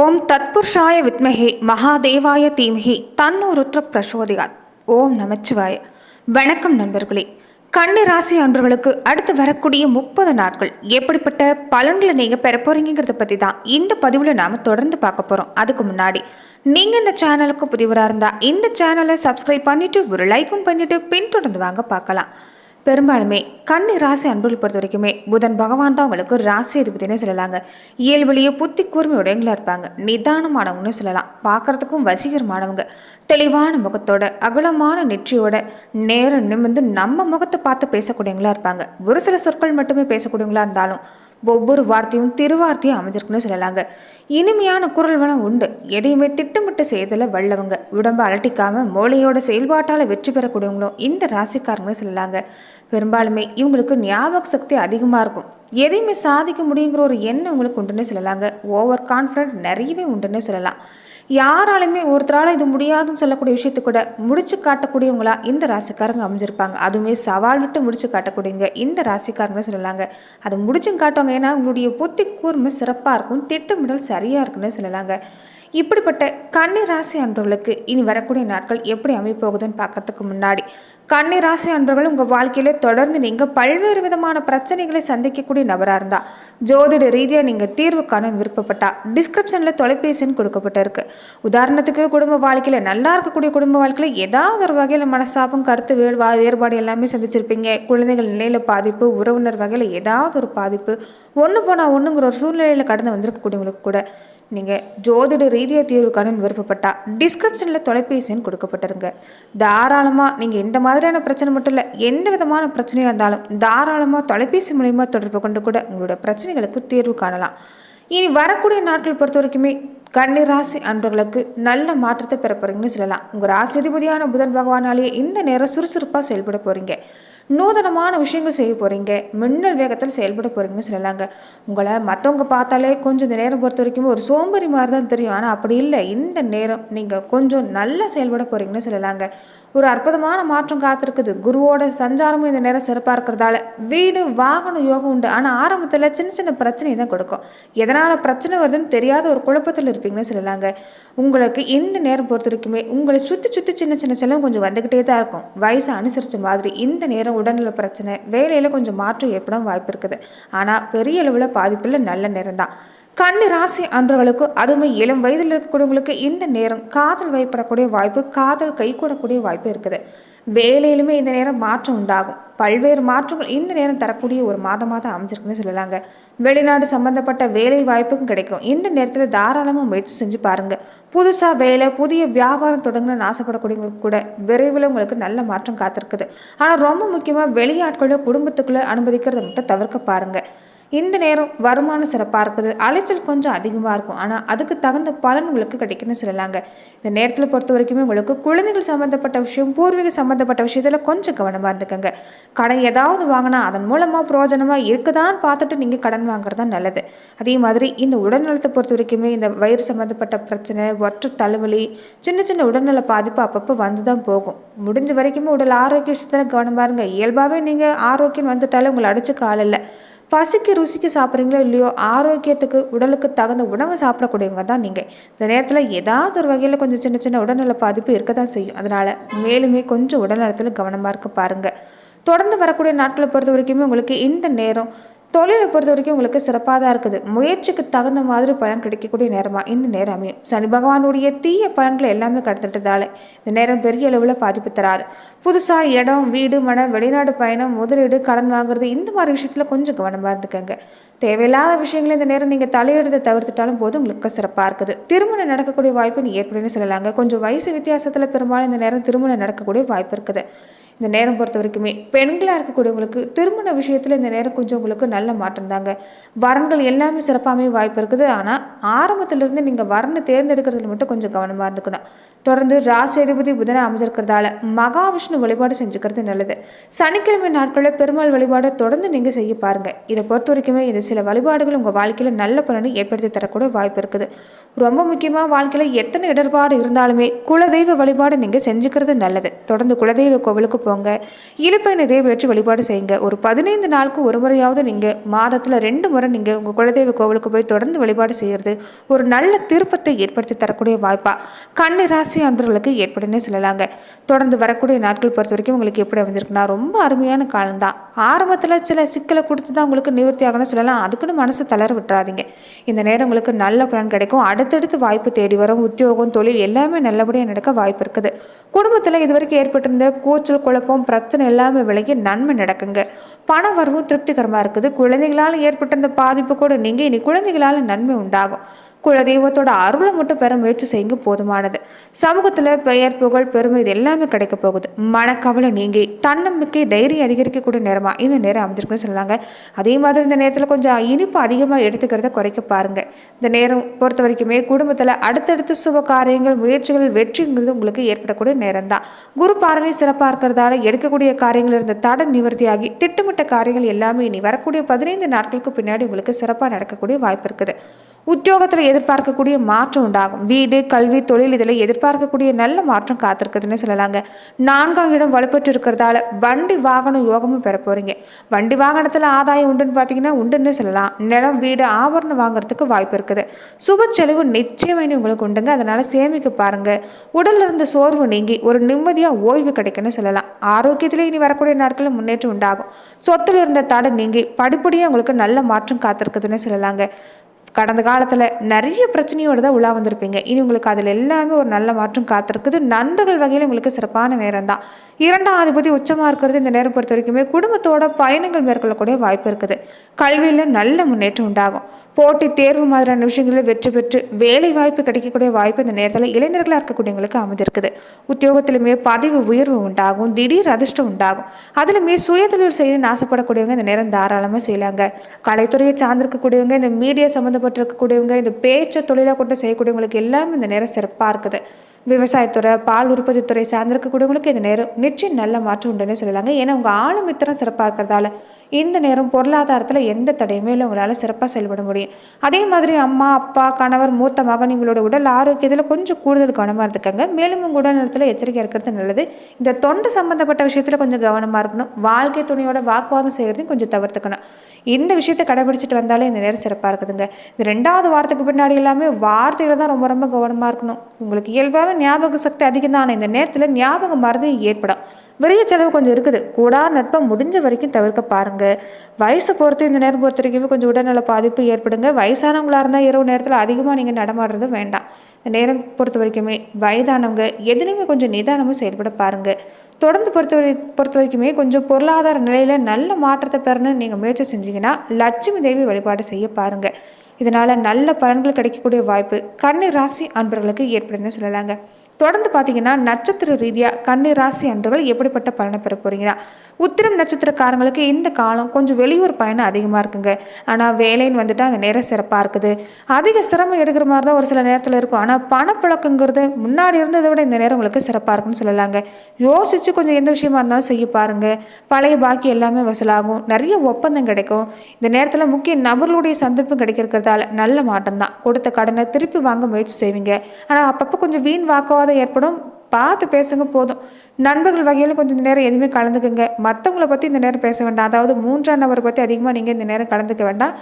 ஓம் தத்புருஷாய வித்மஹே மகாதேவாய தீமகி தன்னு பிரசோதியார் ஓம் நமச்சிவாய. வணக்கம் நண்பர்களே. கன்னி ராசி அன்றர்களுக்கு அடுத்து வரக்கூடிய முப்பது நாட்கள் எப்படிப்பட்ட பலன்களை நீங்கள் பெற போகிறீங்கிறத பற்றி தான் இந்த பதிவில் நாம் தொடர்ந்து பார்க்க போகிறோம் அதுக்கு முன்னாடி நீங்கள் இந்த சேனலுக்கு புதிவராக இருந்தால் இந்த சேனலை சப்ஸ்கிரைப் பண்ணிவிட்டு ஒரு லைக்கும் பண்ணிவிட்டு பின்தொடர்ந்து வாங்க பார்க்கலாம். பெரும்பாலுமே கன்னி ராசி அன்புகள் பொறுத்த வரைக்குமே புதன் பகவான் தான் அவங்களுக்கு ராசி அதிபதினே சொல்லலாங்க. இயல்புலேயே புத்தி கூர்மையுடையவங்களா இருப்பாங்க. நிதானமானவங்கன்னு சொல்லலாம். பார்க்கறதுக்கும் வசீகரமானவங்க. தெளிவான முகத்தோட அகலமான நெற்றியோட நேரம் நிமிர்ந்து நம்ம முகத்தை பார்த்து பேசக்கூடியவங்களா இருப்பாங்க. ஒரு சில சொற்கள் மட்டுமே பேசக்கூடியவங்களா இருந்தாலும் ஒவ்வொரு வார்த்தையும் திருவார்த்தையும் அமைஞ்சிருக்குன்னு சொல்லலாங்க. இனிமையான குரல் வளம் உண்டு. எதையுமே திட்டமிட்டு செய்தல வல்லவங்க. உடம்ப அலட்டிக்காம மூளையோட செயல்பாட்டால் வெற்றி பெறக்கூடியவங்களும் இந்த ராசிக்காரங்களும் சொல்லலாங்க. பெரும்பாலுமே இவங்களுக்கு ஞாபக சக்தி அதிகமாக இருக்கும். எதையுமே சாதிக்க முடியுங்கிற ஒரு எண்ணம் உங்களுக்கு உண்டுன்னு சொல்லலாங்க. ஓவர் கான்ஃபிடென்ட் நிறையவே உண்டுன்னு சொல்லலாம். யாராலுமே ஒருத்தரால் இது முடியாதுன்னு சொல்லக்கூடிய விஷயத்தை கூட முடிச்சு காட்டக்கூடியவங்களா இந்த ராசிக்காரங்க அமைஞ்சிருப்பாங்க. அதுவுமே சவால் விட்டு முடிச்சு காட்டக்கூடியவங்க இந்த ராசிக்காரங்க சொல்லலாங்க. அதை முடிச்சும் காட்டுவாங்க. ஏன்னா உங்களுடைய புத்தி கூர்மை சிறப்பாக இருக்கும். திட்டமிடல் சரியாக இருக்குன்னு சொல்லலாங்க. இப்படிப்பட்ட கன்னி ராசி அன்றவர்களுக்கு இனி வரக்கூடிய நாட்கள் எப்படி அமைப்போகுதுன்னு பார்க்கறதுக்கு முன்னாடி கன்னி ராசி அன்றவர்கள் உங்கள் வாழ்க்கையில தொடர்ந்து நீங்கள் பல்வேறு விதமான பிரச்சனைகளை சந்திக்கக்கூடிய நபராக இருந்தால் ஜோதிட ரீதியாக நீங்கள் தீர்வு காண விருப்பப்பட்டா டிஸ்கிரிப்ஷனில் தொலைபேசின்னு கொடுக்கப்பட்டிருக்கு. உதாரணத்துக்கு குடும்ப வாழ்க்கையில் நல்லா இருக்கக்கூடிய குடும்ப வாழ்க்கையில் ஏதாவது ஒரு வகையில் மனசாபம் கருத்து வேறு வேறுபாடு எல்லாமே சந்திச்சிருப்பீங்க. குழந்தைகள் நிலையில் பாதிப்பு உறவினர் வகையில் ஏதாவது ஒரு பாதிப்பு ஒன்று போனால் ஒன்றுங்கிற ஒரு சூழ்நிலையில் கடந்து வந்திருக்கக்கூடியவங்களுக்கு கூட நீங்கள் ஜோதிட ரீதியாக தீர்வு காண விருப்பப்பட்டால் டிஸ்கிரிப்ஷனில் தொலைபேசின்னு கொடுக்கப்பட்டிருங்க. தாராளமாக நீங்கள் இந்த மாதிரியான பிரச்சனை மட்டும் இல்லை எந்த விதமான பிரச்சனையாக இருந்தாலும் தாராளமாக தொலைபேசி மூலயமா தொடர்பு கொண்டு கூட உங்களோட பிரச்சனைகளுக்கு தீர்வு காணலாம். இனி வரக்கூடிய நாட்கள் பொறுத்த வரைக்குமே கன்னி ராசி அன்றர்களுக்கு நல்ல மாற்றத்தை பெற போகிறீங்கன்னு சொல்லலாம். உங்கள் ராசிதிபதியான புதன் பகவானாலேயே இந்த நேரம் சுறுசுறுப்பாக செயல்பட போகிறீங்க நூதனமான விஷயங்கள் செய்ய போகிறீங்க மின்னல் வேகத்தில் செயல்பட போகிறீங்கன்னு சொல்லலாங்க உங்களை மற்றவங்க பார்த்தாலே கொஞ்சம் இந்த நேரம் பொறுத்த வரைக்கும் ஒரு சோம்பேறி மாதிரி தான் தெரியும் ஆனால் அப்படி இல்லை இந்த நேரம் நீங்கள் கொஞ்சம் நல்லா செயல்பட போகிறீங்கன்னு சொல்லலாங்க ஒரு அற்புதமான மாற்றம் காத்திருக்குது குருவோட சஞ்சாரமும் இந்த நேரம் சிறப்பாக இருக்கிறதால வீடு வாகனம் யோகம் உண்டு ஆனால் ஆரம்பத்தில் சின்ன சின்ன பிரச்சனை தான் கொடுக்கும் எதனால் பிரச்சனை வருதுன்னு தெரியாத ஒரு குழப்பத்தில் இருப்பீங்கன்னு சொல்லலாங்க உங்களுக்கு இந்த நேரம் பொறுத்த வரைக்குமே உங்களை சுற்றி சுற்றி சின்ன சின்ன செலவு கொஞ்சம் வந்துக்கிட்டே தான் இருக்கும் வயசை அனுசரித்த மாதிரி இந்த நேரம் உடல்நல பிரச்சனை வேலையில் கொஞ்சம் மாற்றம் ஏற்பட வாய்ப்பு இருக்குது. ஆனால் பெரிய அளவில் பாதிப்பில் நல்ல நேரம் தான். கன்னி ராசி அன்றவர்களுக்கு அதுவுமே இளம் வயதில் இருக்கக்கூடியவங்களுக்கு இந்த நேரம் காதல் வயப்படக்கூடிய வாய்ப்பு காதல் கைகூடக்கூடிய வாய்ப்பு இருக்குது. வேலையிலுமே இந்த நேரம் மாற்றம் உண்டாகும். பல்வேறு மாற்றங்கள் இந்த நேரம் தரக்கூடிய ஒரு மாதமாக தான் அமைஞ்சிருக்குன்னு சொல்லலாங்க. வெளிநாடு சம்மந்தப்பட்ட வேலை வாய்ப்பும் கிடைக்கும். இந்த நேரத்தில் தாராளமாக முயற்சி செஞ்சு பாருங்கள் புதுசாக வேலை புதிய வியாபாரம் தொடங்கணும்னு ஆசைப்படக்கூடியவங்களுக்கு கூட விரைவில் உங்களுக்கு நல்ல மாற்றம் காத்திருக்குது. ஆனால் ரொம்ப முக்கியமாக வெளியாட்களோ குடும்பத்துக்குள்ளே அனுமதிக்கிறத மட்டும் தவிர்க்க பாருங்கள் இந்த நேரம் வருமானம் சிறப்பாக இருக்குது. அலைச்சல் கொஞ்சம் அதிகமாக இருக்கும். ஆனால் அதுக்கு தகுந்த பலன் உங்களுக்கு கிடைக்குன்னு சொல்லலாங்க. இந்த நேரத்தில் பொறுத்த வரைக்குமே உங்களுக்கு குழந்தைகள் சம்மந்தப்பட்ட விஷயம் பூர்வீக சம்மந்தப்பட்ட விஷயத்தில் கொஞ்சம் கவனமாக இருந்துக்கங்க. கடன் ஏதாவது வாங்கினா அதன் மூலமாக பிரயோஜனமாக இருக்குதான்னு பார்த்துட்டு நீங்கள் கடன் வாங்குறது தான் நல்லது. அதே மாதிரி இந்த உடல்நலத்தை பொறுத்த வரைக்குமே இந்த வயிறு சம்மந்தப்பட்ட பிரச்சனை ஒற்று தலைவலி சின்ன சின்ன உடல்நல பாதிப்பு அப்பப்போ வந்து தான் போகும். முடிஞ்ச வரைக்குமே உடல் ஆரோக்கிய விஷயத்தில் கவனமாக இருங்க. இயல்பாகவே நீங்கள் ஆரோக்கியம் வந்துட்டாலே உங்களை அடிச்சு ஆள் பசிக்கு ருசிக்கு சாப்பிட்றீங்களோ இல்லையோ ஆரோக்கியத்துக்கு உடலுக்கு தகுந்த உணவை சாப்பிடக்கூடியவங்க தான் நீங்கள் இந்த நேரத்தில் ஏதாவது ஒரு வகையில் கொஞ்சம் சின்ன சின்ன உடல்நல பாதிப்பு இருக்க தான் செய்யும். அதனால் மேலுமே கொஞ்சம் உடல்நலத்தில் கவனமாக இருக்க பாருங்கள் தொடர்ந்து வரக்கூடிய நாட்களை பொறுத்த வரைக்குமே உங்களுக்கு இந்த நேரம் தொழிலை பொறுத்த வரைக்கும் உங்களுக்கு சிறப்பாக தான் இருக்குது. முயற்சிக்கு தகுந்த மாதிரி பலன் கிடைக்கக்கூடிய நேரமாக இந்த நேரம் அமையும். சனி பகவானுடைய தீய பலன்களை எல்லாமே கடத்திட்டதால இந்த நேரம் பெரிய அளவில் பாதிப்பு தராது. புதுசாக இடம் வீடு மனம் வெளிநாடு பயணம் முதலீடு கடன் வாங்குறது இந்த மாதிரி விஷயத்தில் கொஞ்சம் கவனமாக இருந்துக்கங்க. தேவையில்லாத விஷயங்களை இந்த நேரம் நீங்கள் தலையிடுறதை தவிர்த்துட்டாலும் போது உங்களுக்கு சிறப்பாக இருக்குது. திருமணம் நடக்கக்கூடிய வாய்ப்பு நீ ஏற்படுன்னு சொல்லலாங்க. கொஞ்சம் வயசு வித்தியாசத்தில் பெரும்பாலும் இந்த நேரம் திருமணம் நடக்கக்கூடிய வாய்ப்பு இருக்குது. இந்த நேரம் பொறுத்த வரைக்குமே பெண்களாக இருக்கக்கூடியவங்களுக்கு திருமண விஷயத்தில் இந்த நேரம் கொஞ்சம் உங்களுக்கு நல்ல மாற்றம் தாங்க. வரன்கள் எல்லாமே சிறப்பாகவே வாய்ப்பு இருக்குது. ஆனால் ஆரம்பத்திலிருந்து நீங்கள் வரனை தேர்ந்தெடுக்கிறதுல மட்டும் கொஞ்சம் கவனமாக இருந்துக்கணும். தொடர்ந்து ராசியதிபதி புதனை அமைஞ்சிருக்கிறதால மகாவிஷ்ணு வழிபாடு செஞ்சுக்கிறது நல்லது. சனிக்கிழமை நாட்களில் பெருமாள் வழிபாடை தொடர்ந்து நீங்கள் செய்ய பாருங்கள் இதை பொறுத்த வரைக்குமே இந்த சில வழிபாடுகள் உங்கள் வாழ்க்கையில் நல்ல பலனை ஏற்படுத்தி தரக்கூடிய வாய்ப்பு இருக்குது. ரொம்ப முக்கியமாக வாழ்க்கையில் எத்தனை இடர்பாடு இருந்தாலுமே குலதெய்வ வழிபாடு நீங்கள் செஞ்சுக்கிறது நல்லது. தொடர்ந்து குலதெய்வ கோவிலுக்கு போங்க. இழுப்பை தேவை பெற்று வழிபாடு செய்யுங்க. ஒரு பதினைந்து நாளுக்கு ஒரு முறையாவது நீங்கள் மாதத்தில் ரெண்டு முறை நீங்கள் உங்கள் குலதெய்வ கோவிலுக்கு போய் தொடர்ந்து வழிபாடு செய்கிறது ஒரு நல்ல திருப்பத்தை ஏற்படுத்தி தரக்கூடிய வாய்ப்பாக கண்ணு ராசி அன்பர்களுக்கு ஏற்படுன்னே சொல்லலாங்க. தொடர்ந்து வரக்கூடிய நாட்கள் பொறுத்த வரைக்கும் உங்களுக்கு எப்படி அமைஞ்சிருக்குன்னா ரொம்ப அருமையான காலம்தான். ஆரம்பத்தில் சில சிக்கலை கொடுத்து தான் உங்களுக்கு நிவர்த்தி ஆகணும்னு சொல்லலாம். அதுக்குன்னு மனசு தளர விட்டுறாதீங்க. இந்த நேரம் உங்களுக்கு நல்ல பலன் கிடைக்கும். அடுத்தடுத்து வாய்ப்பு தேடி வரும். உத்தியோகம் தொழில் எல்லாமே நல்லபடியாக நடக்க வாய்ப்பு இருக்குது. குடும்பத்தில் இதுவரைக்கும் ஏற்பட்டிருந்த கூச்சல் குழப்பம் பிரச்சனை எல்லாமே விலகி நன்மை நடக்குங்க. பண வரவும் திருப்திகரமாக இருக்குது. குழந்தைகளால் ஏற்பட்டிருந்த பாதிப்பு கூட நீங்கள் இனி குழந்தைகளால் நன்மை உண்டாகும். குலதெய்வத்தோட அருளை மட்டும் பெற முயற்சி செய்யுங்க போதுமானது. சமூகத்தில் பெயர் புகழ் பெருமை இது எல்லாமே கிடைக்க போகுது. மனக்கவலை நீங்கி தன்னம்பிக்கை தைரியம் அதிகரிக்கக்கூடிய நேரமா இந்த நேரம் அமைஞ்சிருக்குன்னு சொன்னாங்க அதே மாதிரி இந்த நேரத்தில் கொஞ்சம் இனிப்பு அதிகமாக எடுத்துக்கிறத குறைக்க பாருங்க. இந்த நேரம் பொறுத்த வரைக்குமே குடும்பத்தில் அடுத்தடுத்து சுப காரியங்கள் முயற்சிகள் வெற்றிங்கிறது உங்களுக்கு ஏற்படக்கூடிய நேரம் தான் குரு பார்வை சிறப்பாக இருக்கிறதால எடுக்கக்கூடிய காரியங்கள் இருந்த தட நிவர்த்தியாகி திட்டமிட்ட காரியங்கள் எல்லாமே இனி வரக்கூடிய பதினைந்து நாட்களுக்கு பின்னாடி உங்களுக்கு சிறப்பாக நடக்கக்கூடிய வாய்ப்பு இருக்குது. உத்தியோகத்தில் எதிர்பார்க்கக்கூடிய மாற்றம் உண்டாகும். வீடு கல்வி தொழில் இதில் எதிர்பார்க்கக்கூடிய நல்ல மாற்றம் காத்திருக்குதுன்னு சொல்லலாங்க. நான்காம் இடம் வலுப்பெற்று இருக்கிறதால வண்டி வாகனம் யோகமும் பெற போகிறீங்க வண்டி வாகனத்தில் ஆதாயம் உண்டுன்னு பார்த்தீங்கன்னா உண்டுன்னு சொல்லலாம். நிலம் வீடு ஆபரணம் வாங்குறதுக்கு வாய்ப்பு இருக்குது. சுப செலவு நிச்சயமாக உங்களுக்கு உண்டுங்க. அதனால் சேமிக்க பாருங்க. உடல்ல இருந்த சோர்வு நீங்கி ஒரு நிம்மதியாக ஓய்வு கிடைக்குன்னு சொல்லலாம். ஆரோக்கியத்தில் இனி வரக்கூடிய நாட்களில் முன்னேற்றம் உண்டாகும். சொத்துல இருந்த தடை நீங்கி படிப்படியாக உங்களுக்கு நல்ல மாற்றம் காத்திருக்குதுன்னு சொல்லலாங்க. கடந்த காலத்தில் நிறைய பிரச்சனையோடு தான் உலா வந்திருப்பீங்க. இனி உங்களுக்கு அதில் எல்லாமே ஒரு நல்ல மாற்றம் காத்திருக்குது. நண்பர்கள் வகையில் உங்களுக்கு சிறப்பான நேரம் தான். இரண்டாம் அதிபதி உச்சமாக இருக்கிறது இந்த நேரம் பொறுத்த வரைக்குமே குடும்பத்தோட பயணங்கள் மேற்கொள்ளக்கூடிய வாய்ப்பு இருக்குது. கல்வியில் நல்ல முன்னேற்றம் உண்டாகும். போட்டி தேர்வு மாதிரியான விஷயங்களில் வெற்றி பெற்று வேலை வாய்ப்பு கிடைக்கக்கூடிய வாய்ப்பு இந்த நேரத்தில் இளைஞர்களாக இருக்கக்கூடியவங்களுக்கு அமைஞ்சிருக்குது. உத்தியோகத்திலுமே பதவி உயர்வு உண்டாகும் திடீர் அதிர்ஷ்டம் உண்டாகும். அதுலுமே சுயதொழில் செய்யணும்னு ஆசைப்படக்கூடியவங்க இந்த நேரம் தாராளமாக செய்யலாங்க. கலைத்துறையை சார்ந்திருக்கக்கூடியவங்க இந்த மீடியா சம்மந்தப்பட்டிருக்கக்கூடியவங்க இந்த பேச்சை தொழிலாக கொண்டு செய்யக்கூடியவங்களுக்கு எல்லாமே இந்த நேரம் சிறப்பாக இருக்குது. விவசாயத்துறை பால் உற்பத்தித்துறை சார்ந்திருக்கக்கூடியவங்களுக்கு இந்த நேரம் நிச்சயம் நல்ல மாற்றம் உண்டுன்னு சொல்லலாங்க. ஏன்னா உங்கள் ஆளுமித்திரம் சிறப்பாக இருக்கிறதால இந்த நேரம் பொருளாதாரத்தில் எந்த தடையுமே இல்லை உங்களால் சிறப்பாக செயல்பட முடியும். அதே மாதிரி அம்மா அப்பா கணவர் மூத்த மகன் உங்களோட உடல் ஆரோக்கியத்தில் கொஞ்சம் கூடுதல் கவனமாக இருந்துக்கங்க. மேலும் உங்கள் உடல் நலத்தில் எச்சரிக்கை இருக்கிறது நல்லது. இந்த தொண்டை சம்மந்தப்பட்ட விஷயத்தில் கொஞ்சம் கவனமாக இருக்கணும். வாழ்க்கை துணையோட வாக்குவாதம் செய்கிறதையும் கொஞ்சம் தவிர்த்துக்கணும். இந்த விஷயத்தை கடைபிடிச்சிட்டு வந்தாலே இந்த நேரம் சிறப்பாக இருக்குதுங்க. இந்த ரெண்டாவது வாரத்துக்கு பின்னாடி எல்லாமே வார்த்தையில் தான் ரொம்ப ரொம்ப கவனமாக இருக்கணும். உங்களுக்கு இயல்பாகவே ஞாபக சக்தி அதிகம் தான் இந்த நேரத்தில் ஞாபகம் மறதி ஏற்படும். விரைய செலவு கொஞ்சம் இருக்குது. கூடா நட்பை முடிஞ்ச வரைக்கும் தவிர்க்க பாருங்க. வயசை பொறுத்து இந்த நேரம் பொறுத்த வரைக்கும் கொஞ்சம் உடல்நல பாதிப்பு ஏற்படுங்க. வயசானவங்களா இருந்தால் இரவு நேரத்தில் அதிகமாக நீங்கள் நடமாடுறது வேண்டாம். இந்த நேரம் பொறுத்த வரைக்குமே வயதானவங்க எதுலேயுமே கொஞ்சம் நிதானமாக செயல்பட பாருங்க. தொடர்ந்து பொறுத்த வரை பொறுத்த வரைக்குமே கொஞ்சம் பொருளாதார நிலையில் நல்ல மாற்றத்தை பெறணும்னு நீங்கள் முயற்சி செஞ்சீங்கன்னா லட்சுமி தேவி வழிபாடு செய்ய பாருங்கள் இதனால் நல்ல பலன்கள் கிடைக்கக்கூடிய வாய்ப்பு கன்னி ராசி அன்பர்களுக்கு ஏற்படுன்னு சொல்லலாங்க. தொடர்ந்து பார்த்தீங்கன்னா நட்சத்திர ரீதியாக கன்னி ராசி அன்றுகள் எப்படிப்பட்ட பலனை பெற போகிறீங்கன்னா உத்திரம் நட்சத்திரக்காரங்களுக்கு இந்த காலம் கொஞ்சம் வெளியூர் பயணம் அதிகமாக இருக்குங்க. ஆனால் வேலைன்னு வந்துட்டு அந்த நேரம் சிறப்பாக இருக்குது. அதிக சிரமம் எடுக்கிற மாதிரி தான் ஒரு சில நேரத்தில் இருக்கும். ஆனால் பணப்பழக்கங்கிறது முன்னாடி இருந்ததை விட இந்த நேரம் உங்களுக்கு சிறப்பாக இருக்குன்னு சொல்லலாங்க. யோசித்து கொஞ்சம் எந்த விஷயமா இருந்தாலும் செய்ய பாருங்கள் பழைய பாக்கி எல்லாமே வசூலாகும். நிறைய ஒப்பந்தம் கிடைக்கும். இந்த நேரத்தில் முக்கிய நபர்களுடைய சந்திப்பும் கிடைக்கிறதால நல்ல மாற்றம் தான் கொடுத்த கடனை திருப்பி வாங்க முயற்சி செய்வீங்க. ஆனால் அப்பப்போ கொஞ்சம் வீண் வாக்கோ வாக்குவாதம் ஏற்படும். பார்த்து பேசுங்க போதும். நண்பர்கள் வகையில் கொஞ்சம் இந்த நேரம் எதுவுமே கலந்துக்குங்க. மற்றவங்கள பற்றி இந்த நேரம் பேச வேண்டாம். அதாவது மூன்றாம் நபரை பற்றி அதிகமாக நீங்கள் இந்த நேரம் கலந்துக்க வேண்டாம்.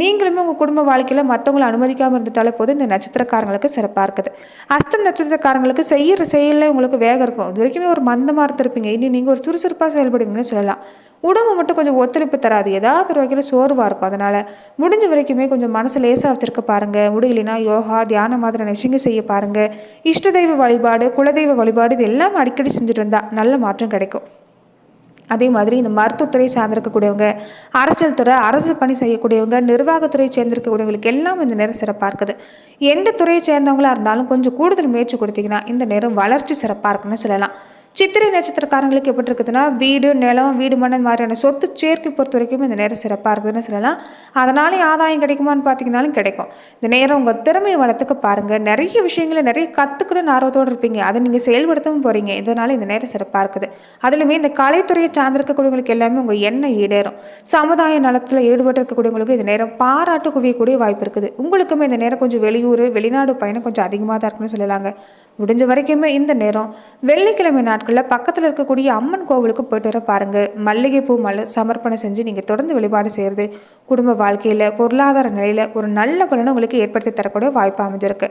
நீங்களுமே உங்கள் குடும்ப வாழ்க்கையில் மற்றவங்களை அனுமதிக்காமல் இருந்துட்டாலே போதும். இந்த நட்சத்திரக்காரங்களுக்கு சிறப்பாக இருக்குது. அஸ்தம் நட்சத்திரக்காரங்களுக்கு செய்கிற செயலில் உங்களுக்கு வேகம் இருக்கும். இது வரைக்குமே ஒரு மந்தமாக இருந்திருப்பீங்க. இனி நீங்கள் ஒரு சுறுசுறுப்பாக செயல்படுவீங்கன்னு சொல்லலாம். உடம்பு மட்டும் கொஞ்சம் ஒத்துழைப்பு தராது. ஏதாவது ஒரு வகையில் சோர்வாக இருக்கும். அதனால் முடிஞ்ச வரைக்குமே கொஞ்சம் மனசு லேசாக வச்சுருக்க பாருங்கள் முடியலைன்னா யோகா தியானம் மாதிரியான விஷயங்கள் செய்ய பாருங்கள் இஷ்ட தெய்வ வழிபாடு குலதெய்வ வழிபாடு இது எல்லாம் அடிக்கடி செஞ்சுட்டு இருந்தால் நல்ல மாற்றம் கிடைக்கும். அதே மாதிரி இந்த மருத்துவத்துறை சார்ந்திருக்கக்கூடியவங்க அரசியல் துறை அரசு பணி செய்யக்கூடியவங்க நிர்வாகத்துறை சேர்ந்திருக்கக்கூடியவங்களுக்கு எல்லாம் இந்த நேரம் சிறப்பாக இருக்குது. எந்த துறையை சேர்ந்தவங்களா இருந்தாலும் கொஞ்சம் கூடுதல் முயற்சி கொடுத்தீங்கன்னா இந்த நேரம் வளர்ச்சி சிறப்பாக இருக்குன்னு சொல்லலாம். சித்திரை நட்சத்திரக்காரங்களுக்கு எப்படி இருக்குதுன்னா வீடு நிலம் வீடு மணல் மாதிரியான சொத்து சேர்க்கை பொறுத்த வரைக்கும் இந்த நேரம் சிறப்பாக இருக்குதுன்னு சொல்லலாம். அதனாலே ஆதாயம் கிடைக்குமான்னு பார்த்தீங்கன்னாலும் கிடைக்கும். இந்த நேரம் உங்கள் திறமையை வளர்த்துக்க பாருங்கள் நிறைய விஷயங்களை நிறைய கற்றுக்கணும்னு ஆர்வத்தோடு இருப்பீங்க. அதை நீங்கள் செயல்படுத்தவும் போகிறீங்க இதனால் இந்த நேரம் சிறப்பாக இருக்குது. அதுலேயுமே இந்த கலைத்துறையை சார்ந்திருக்கக்கூடியவங்களுக்கு எல்லாமே உங்கள் எண்ணம் ஈடேறும். சமுதாய நலத்தில் ஈடுபட்டு இருக்கக்கூடியவங்களுக்கு இந்த நேரம் பாராட்டு குவியக்கூடிய வாய்ப்பு இருக்குது. உங்களுக்குமே இந்த நேரம் கொஞ்சம் வெளியூர் வெளிநாடு பயணம் கொஞ்சம் அதிகமாக தான் இருக்குன்னு சொல்லலாங்க. முடிஞ்ச வரைக்குமே இந்த நேரம். வெள்ளிக்கிழமை நாட்களில் பக்கத்தில் இருக்கக்கூடிய அம்மன் கோவிலுக்கு போயிட்டு வர பாருங்கள் மல்லிகைப்பூ மலர் சமர்ப்பணம் செஞ்சு நீங்கள் தொடர்ந்து வழிபாடு செய்கிறது குடும்ப வாழ்க்கையில் பொருளாதார நிலையில் ஒரு நல்ல பலனை உங்களுக்கு ஏற்படுத்தி தரக்கூடிய வாய்ப்பு அமைஞ்சிருக்கு.